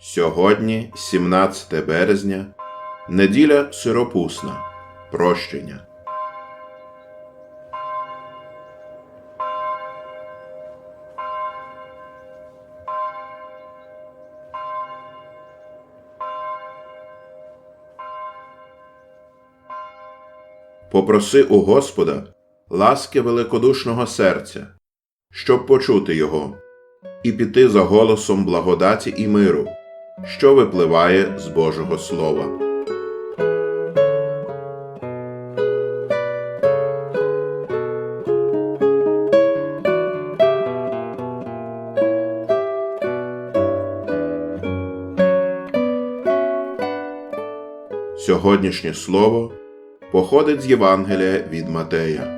Сьогодні, 17 березня, неділя сиропусна, прощення. Попроси у Господа ласки великодушного серця, щоб почути його, і піти за голосом благодаті і миру, що випливає з Божого Слова. Сьогоднішнє слово походить з Євангелія від Матея.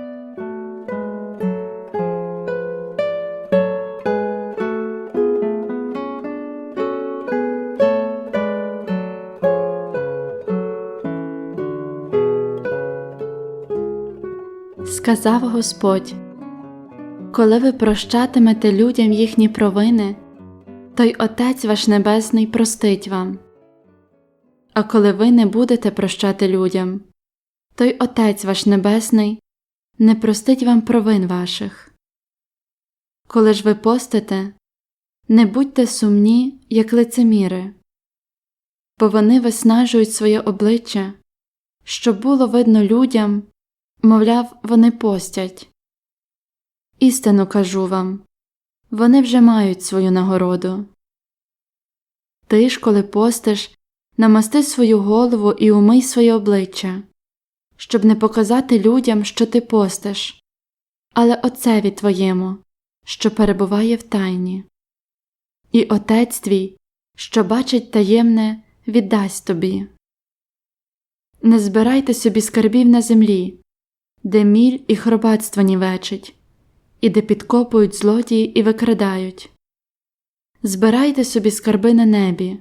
Сказав Господь, коли ви прощатимете людям їхні провини, то й Отець ваш Небесний простить вам. А коли ви не будете прощати людям, то й Отець ваш Небесний не простить вам провин ваших. Коли ж ви постите, не будьте сумні, як лицеміри, бо вони виснажують своє обличчя, щоб було видно людям, мовляв, вони постять. Істину кажу вам вони вже мають свою нагороду. Ти ж, коли постиш, намасти свою голову і умий своє обличчя, щоб не показати людям, що ти постиш, але Отцеві твоєму, що перебуває в тайні. І Отець твій, що бачить таємне, віддасть тобі. Не збирайте собі скарбів на землі, де міль і хробатство нівечить, і де підкопують злодії і викрадають. Збирайте собі скарби на небі,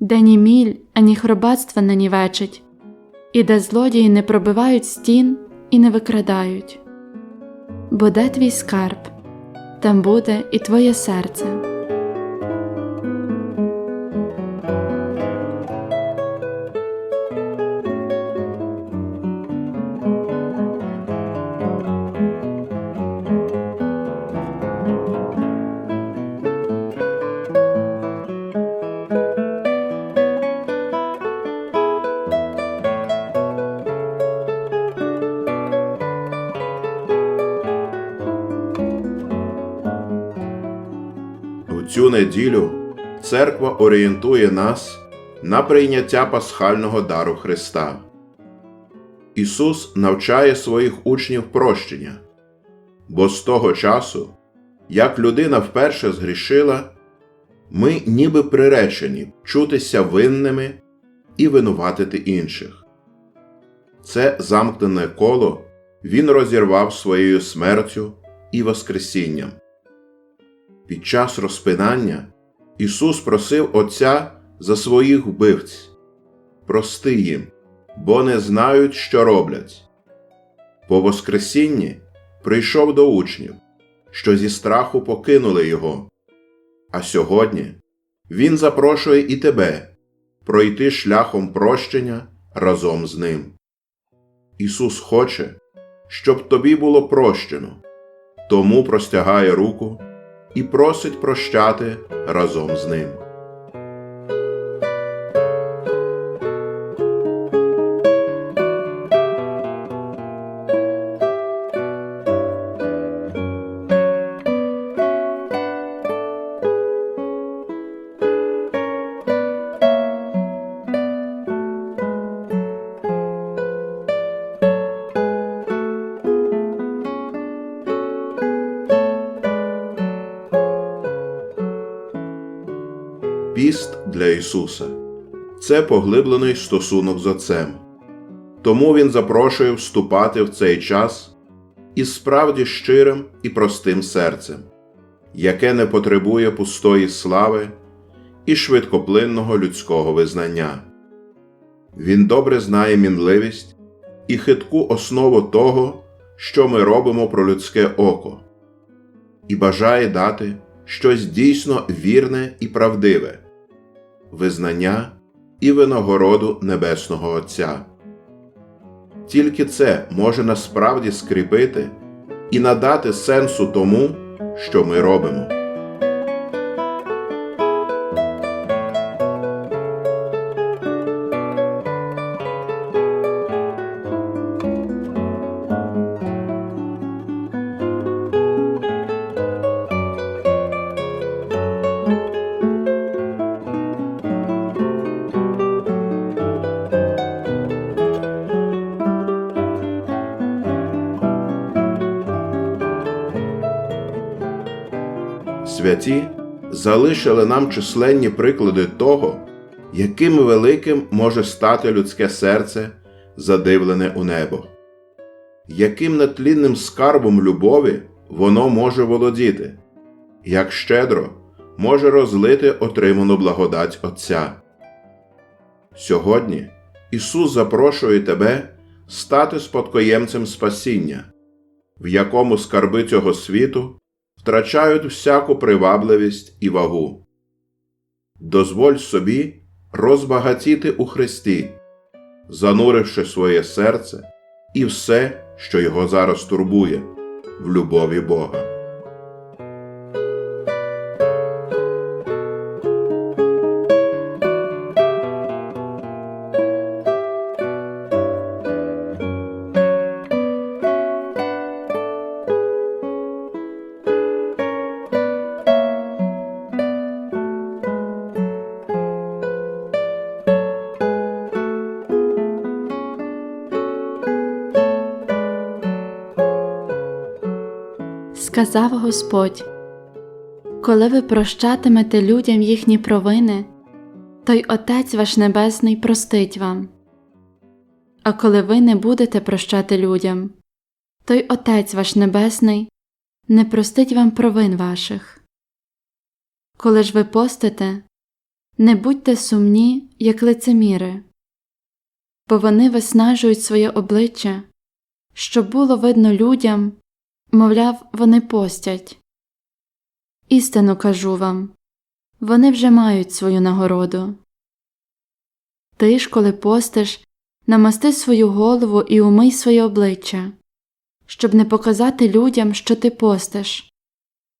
де ні міль, ані хробатство не нівечить, і де злодії не пробивають стін і не викрадають. Бо де твій скарб, там буде і твоє серце. Цю неділю церква орієнтує нас на прийняття пасхального дару Христа. Ісус навчає своїх учнів прощення, бо з того часу, як людина вперше згрішила, ми ніби приречені чутися винними і винуватити інших. Це замкнене коло Він розірвав своєю смертю і Воскресінням. Під час розпинання Ісус просив Отця за своїх вбивць Прости їм, бо не знають, що роблять. По Воскресінні прийшов до учнів, що зі страху покинули Його. А сьогодні Він запрошує і тебе пройти шляхом прощення разом з Ним. Ісус хоче, щоб тобі було прощено, тому простягає руку і просить прощати разом з ним. Піст для Ісуса це поглиблений стосунок з Отцем. Тому Він запрошує вступати в цей час із справді щирим і простим серцем, яке не потребує пустої слави і швидкоплинного людського визнання. Він добре знає мінливість і хитку основу того, що ми робимо про людське око, і бажає дати щось дійсно вірне і правдиве, визнання і винагороду Небесного Отця. Тільки це може насправді скріпити і надати сенсу тому, що ми робимо. Святі залишили нам численні приклади того, яким великим може стати людське серце, задивлене у небо, яким нетлінним скарбом любові воно може володіти, як щедро може розлити отриману благодать Отця. Сьогодні Ісус запрошує тебе стати спадкоємцем спасіння, в якому скарби цього світу втрачають всяку привабливість і вагу. Дозволь собі розбагатіти у Христі, зануривши своє серце і все, що його зараз турбує, в любові Бога. Сказав Господь, коли ви прощатимете людям їхні провини, то й Отець ваш Небесний простить вам. А коли ви не будете прощати людям, то й Отець ваш Небесний не простить вам провин ваших. Коли ж ви постите, не будьте сумні, як лицеміри, бо вони виснажують своє обличчя, щоб було видно людям, мовляв, вони постять. Істину кажу вам вони вже мають свою нагороду. Ти ж, коли постиш, намасти свою голову і умий своє обличчя, щоб не показати людям, що ти постиш,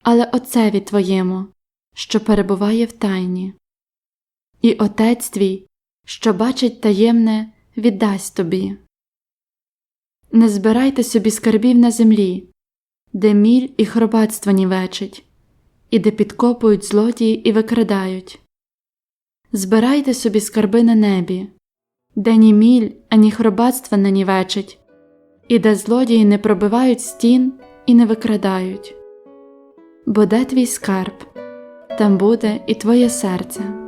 але Отцеві твоєму, що перебуває в тайні. І Отець твій, що бачить таємне, віддасть тобі. Не збирайте собі скарбів на землі, де міль і хробатство нівечить, і де підкопують злодії і викрадають. Збирайте собі скарби на небі, де ні міль, ані хробатство не нівечить, і де злодії не пробивають стін і не викрадають. Бо де твій скарб, там буде і твоє серце.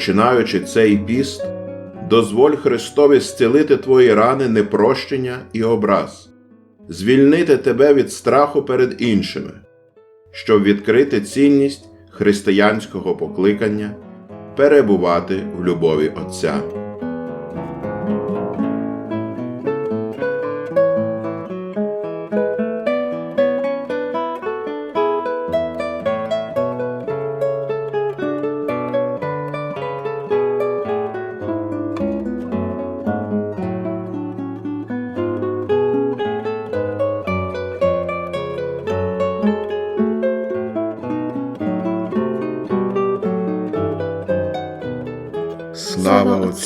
Починаючи цей піст, дозволь Христові зцілити твої рани непрощення і образ, звільнити тебе від страху перед іншими, щоб відкрити цінність християнського покликання, перебувати в любові Отця.